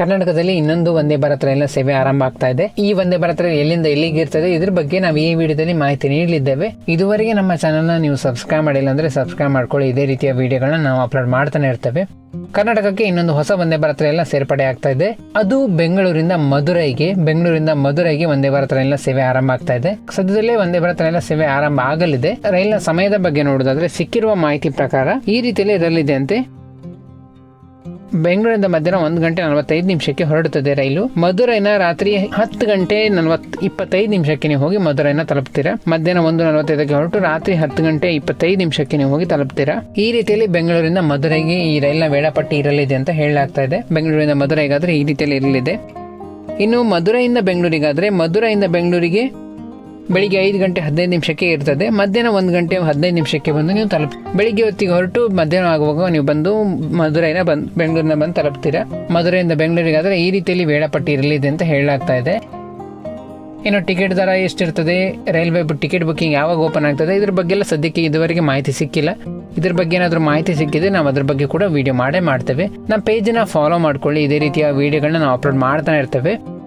ಕರ್ನಾಟಕದಲ್ಲಿ ಇನ್ನೊಂದು ವಂದೇ ಭಾರತ್ ರೈಲಿನ ಸೇವೆ ಆರಂಭ ಆಗ್ತಾ ಇದೆ. ಈ ವಂದೇ ಭಾರತ್ ರೈಲ್ ಎಲ್ಲಿಂದ ಎಲ್ಲಿಗೆ ಇರ್ತದೆ, ಇದ್ರ ಬಗ್ಗೆ ನಾವು ಈ ವಿಡಿಯೋದಲ್ಲಿ ಮಾಹಿತಿ ನೀಡಲಿದ್ದೇವೆ. ಇದುವರೆಗೆ ನಮ್ಮ ಚಾನಲ್ನ ನೀವು ಸಬ್ಸ್ಕ್ರೈಬ್ ಮಾಡಿಲ್ಲ ಅಂದ್ರೆ ಸಬ್ಸ್ಕ್ರೈಬ್ ಮಾಡ್ಕೊಳ್ಳಿ. ಇದೇ ರೀತಿಯ ವಿಡಿಯೋಗಳನ್ನ ನಾವು ಅಪ್ಲೋಡ್ ಮಾಡ್ತಾನೆ ಇರ್ತೇವೆ. ಕರ್ನಾಟಕಕ್ಕೆ ಇನ್ನೊಂದು ಹೊಸ ವಂದೇ ಭಾರತ್ ರೈಲಿನ ಸೇರ್ಪಡೆ ಆಗ್ತಾ ಇದೆ. ಅದು ಬೆಂಗಳೂರಿಂದ ಮಧುರೈಗೆ ಬೆಂಗಳೂರಿಂದ ಮಧುರೈಗೆ ವಂದೇ ಭಾರತ್ ರೈಲಿನ ಸೇವೆ ಆರಂಭ ಆಗ್ತಾ ಇದೆ. ಸದ್ಯದಲ್ಲೇ ವಂದೇ ಭಾರತ್ ರೈಲಿನ ಸೇವೆ ಆರಂಭ ಆಗಲಿದೆ. ರೈಲಿನ ಸಮಯದ ಬಗ್ಗೆ ನೋಡೋದಾದ್ರೆ ಸಿಕ್ಕಿರುವ ಮಾಹಿತಿ ಪ್ರಕಾರ ಈ ರೀತಿಯಲ್ಲಿ ಇರಲಿದೆ ಅಂತೆ. ಬೆಂಗಳೂರಿಂದ ಮಧ್ಯಾಹ್ನ ಒಂದು ಗಂಟೆ ನಲವತ್ತೈದು ನಿಮಿಷಕ್ಕೆ ಹೊರಡುತ್ತದೆ ರೈಲು. ಮಧುರೈನ ರಾತ್ರಿ ಹತ್ತು ಗಂಟೆ ನಲವತ್ ಇಪ್ಪತ್ತೈದು ನಿಮಿಷಕ್ಕೆ ನೀವು ಹೋಗಿ ಮಧುರೈನ ತಲುಪ್ತೀರಾ? ಮಧ್ಯಾಹ್ನ ಒಂದು ನಲವತ್ತೈದಕ್ಕೆ ಹೊರಟು ರಾತ್ರಿ ಹತ್ತು ಗಂಟೆ ಇಪ್ಪತ್ತೈದು ನಿಮಿಷಕ್ಕೆ ನೀವು ಹೋಗಿ ತಲುಪ್ತೀರಾ? ಈ ರೀತಿಯಲ್ಲಿ ಬೆಂಗಳೂರಿಂದ ಮಧುರೈಗೆ ಈ ರೈಲಿನ ವೇಳಾಪಟ್ಟಿ ಇರಲಿದೆ ಅಂತ ಹೇಳಲಾಗ್ತಾ ಇದೆ. ಬೆಂಗಳೂರಿಂದ ಮಧುರೈಗಾದ್ರೆ ಈ ರೀತಿಯಲ್ಲಿ ಇರಲಿದೆ. ಇನ್ನು ಮಧುರೈಯಿಂದ ಬೆಂಗಳೂರಿಗಾದ್ರೆ ಮಧುರೈಯಿಂದ ಬೆಂಗಳೂರಿಗೆ ಬೆಳಿಗ್ಗೆ ಐದು ಗಂಟೆ ಹದಿನೈದು ನಿಮಿಷಕ್ಕೆ ಇರ್ತದೆ. ಮಧ್ಯಾಹ್ನ ಒಂದು ಗಂಟೆ ಹದಿನೈದು ನಿಮಿಷಕ್ಕೆ ಬಂದು ನೀವು ತಲುಪಿ, ಬೆಳಿಗ್ಗೆ ಹೊತ್ತಿಗೆ ಹೊರಟು ಮಧ್ಯಾಹ್ನ ಆಗುವಾಗ ನೀವು ಬಂದು ಮಧುರೈನ ಬಂದು, ಬೆಂಗಳೂರಿನ ಬಂದು ತಲುಪ್ತೀರಾ? ಮಧುರೈಯಿಂದ ಬೆಂಗಳೂರಿಗಾದ್ರೆ ಈ ರೀತಿಯಲ್ಲಿ ವೇಳಾಪಟ್ಟಿ ಇರಲಿದೆ ಅಂತ ಹೇಳಲಾಗ್ತಾ ಇದೆ. ಇನ್ನು ಟಿಕೆಟ್ ದರ ಎಷ್ಟಿರ್ತದೆ? ರೈಲ್ವೆ ಟಿಕೆಟ್ ಬುಕ್ಕಿಂಗ್ ಯಾವಾಗ ಓಪನ್ ಆಗ್ತದೆ? ಇದ್ರ ಬಗ್ಗೆ ಎಲ್ಲ ಸದ್ಯಕ್ಕೆ ಇದುವರೆಗೆ ಮಾಹಿತಿ ಸಿಕ್ಕಿಲ್ಲ. ಇದ್ರ ಬಗ್ಗೆ ಏನಾದರೂ ಮಾಹಿತಿ ಸಿಕ್ಕಿದೆ ನಾವು ಅದ್ರ ಬಗ್ಗೆ ಕೂಡ ವಿಡಿಯೋ ಮಾಡೇ ಮಾಡ್ತೇವೆ. ನಮ್ಮ ಪೇಜನ್ನ ಫಾಲೋ ಮಾಡ್ಕೊಳ್ಳಿ. ಇದೇ ರೀತಿಯ ವಿಡಿಯೋಗಳನ್ನ ನಾವು ಅಪ್ಲೋಡ್ ಮಾಡ್ತಾನೆ ಇರ್ತೇವೆ.